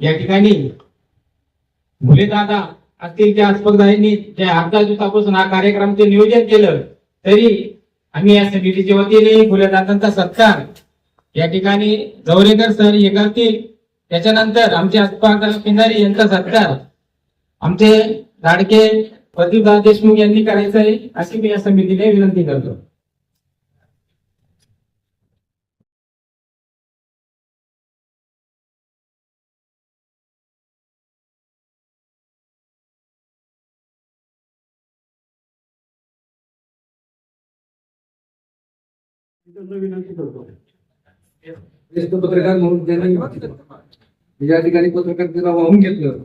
या ठिकाणी भुले दादा असतील त्या स्पर्धांनी जे अर्धा दिवसापासून हा कार्यक्रमाचे नियोजन केलं तरी आम्ही या समितीच्या वतीने फुले दादांचा सत्कार या ठिकाणी जवरेकर सर हे करतील. त्याच्यानंतर आमचे अस्पताळ पिंजारी यांचा सत्कार. आमचे लाडके प्रदीपदास देशमुख यांनी करायचं आहे अशी मी या समितीने विनंती करतो. विनंती करतो. ज्येष्ठ पत्रकार म्हणून त्यांनी या ठिकाणी पत्रकार दिला वाहून घेतलं.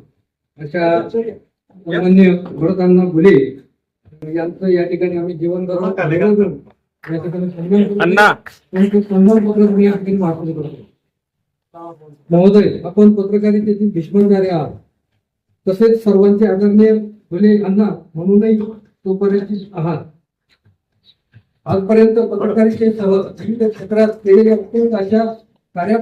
अशा सामान्य भरतांना भुले यांचं या ठिकाणी आम्ही जीवन धरून या ठिकाणी सन्मान सन्मानपत्र मी या ठिकाणी वाटून करतो महोदय आपण पत्रकारितेतील भीष्माचार्य आहात. तसेच सर्वांचे आदरणीय भुले अण्णा म्हणूनही तो परिचित आहात. आजपर्यंत पत्रकारितेसह विविध क्षेत्रात केलेल्या अत्यंत अशा कार्या